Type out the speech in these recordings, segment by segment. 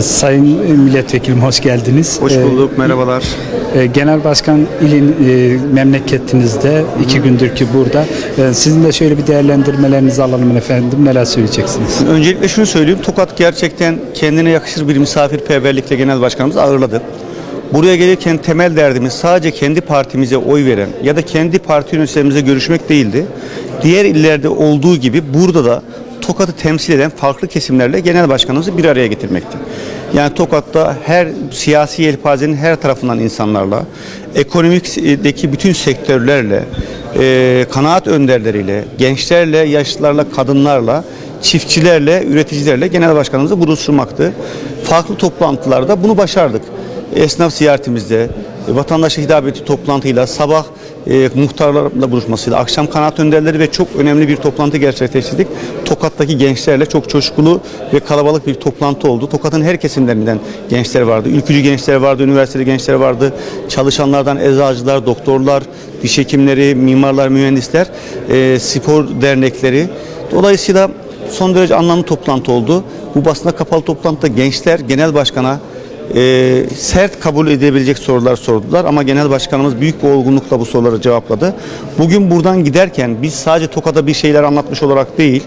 Sayın Milletvekilim hoş geldiniz. Hoş E, bulduk, merhabalar. e, Genel Başkan ilin e, memleketinizde iki gündür ki burada. E, Sizin de şöyle bir değerlendirmelerinizi alalım efendim. Neler söyleyeceksiniz? Öncelikle şunu söyleyeyim, Tokat gerçekten kendine yakışır bir misafirperverlikle genel başkanımız ağırladı. Buraya gelirken temel derdimiz sadece kendi partimize oy veren ya da kendi parti yöneticilerimize görüşmek değildi. Diğer illerde olduğu gibi burada da Tokat'ı temsil eden farklı kesimlerle genel başkanımızı bir araya getirmekti. Yani Tokat'ta her siyasi yelpazenin her tarafından insanlarla, ekonomideki bütün sektörlerle, e, kanaat önderleriyle, gençlerle, yaşlılarla, kadınlarla, çiftçilerle, üreticilerle genel başkanımızı buluşturmaktı. Farklı toplantılarda bunu başardık. Esnaf ziyaretimizde, vatandaşa hitap ettiği toplantıyla, sabah e, muhtarlarla buluşmasıyla, akşam kanaat önderleri ve çok önemli bir toplantı gerçekleştirdik. Tokat'taki gençlerle çok coşkulu ve kalabalık bir toplantı oldu. Tokat'ın her kesimlerinden gençler vardı. Ülkücü gençler vardı, üniversiteli gençler vardı. Çalışanlardan eczacılar, doktorlar, diş hekimleri, mimarlar, mühendisler, e, spor dernekleri. Dolayısıyla son derece anlamlı toplantı oldu. Bu basına kapalı toplantıda gençler genel başkana e, sert kabul edebilecek sorular sordular ama genel başkanımız büyük bir olgunlukla bu soruları cevapladı. Bugün buradan giderken biz sadece Tokat'a bir şeyler anlatmış olarak değil,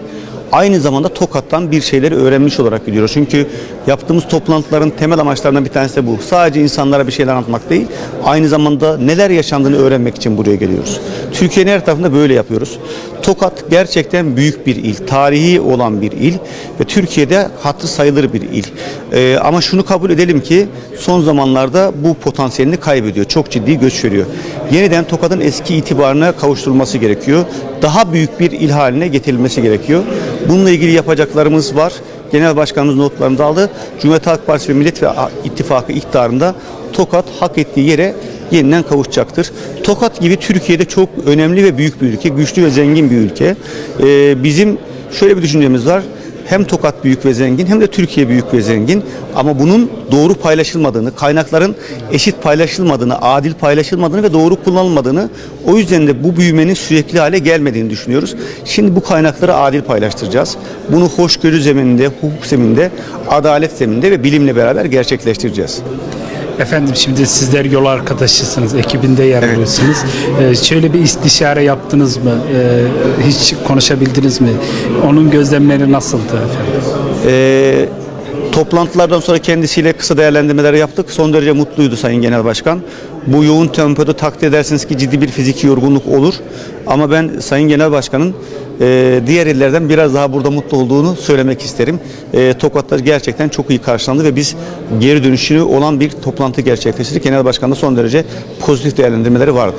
aynı zamanda Tokat'tan bir şeyleri öğrenmiş olarak gidiyoruz. Çünkü yaptığımız toplantıların temel amaçlarından bir tanesi de bu. Sadece insanlara bir şeyler anlatmak değil, aynı zamanda neler yaşandığını öğrenmek için buraya geliyoruz. Türkiye'nin her tarafında böyle yapıyoruz. Tokat gerçekten büyük bir il, tarihi olan bir il ve Türkiye'de hatırı sayılır bir il. Ee, ama şunu kabul edelim ki son zamanlarda bu potansiyelini kaybediyor. Çok ciddi göç veriyor. Yeniden Tokat'ın eski itibarına kavuşturulması gerekiyor. Daha büyük bir il haline getirilmesi gerekiyor. Bununla ilgili yapacaklarımız var. Genel Başkanımız notlarını aldı. Cumhuriyet Halk Partisi ve Millet ve İttifakı iktidarında Tokat hak ettiği yere yeniden kavuşacaktır. Tokat gibi Türkiye'de çok önemli ve büyük bir ülke, güçlü ve zengin bir ülke. Ee, bizim şöyle bir düşüncemiz var. Hem Tokat büyük ve zengin hem de Türkiye büyük ve zengin ama bunun doğru paylaşılmadığını, kaynakların eşit paylaşılmadığını, adil paylaşılmadığını ve doğru kullanılmadığını o yüzden de bu büyümenin sürekli hale gelmediğini düşünüyoruz. Şimdi bu kaynakları adil paylaştıracağız. Bunu hoşgörü zemininde, hukuk zemininde, adalet zemininde ve bilimle beraber gerçekleştireceğiz. Efendim şimdi sizler yol arkadaşısınız, ekibinde yer alıyorsunuz. E, şöyle bir istişare yaptınız mı? E, hiç konuşabildiniz mi? Onun gözlemleri nasıldı efendim? Ee, toplantılardan sonra kendisiyle kısa değerlendirmeler yaptık. Son derece mutluydu Sayın Genel Başkan. Bu yoğun tempoda takdir edersiniz ki ciddi bir fiziki yorgunluk olur. Ama ben Sayın Genel Başkan'ın e, diğer illerden biraz daha burada mutlu olduğunu söylemek isterim. E, Tokatlar gerçekten çok iyi karşılandı ve biz geri dönüşünü olan bir toplantı gerçekleştirdik. Genel Başkan da son derece pozitif değerlendirmeleri vardı.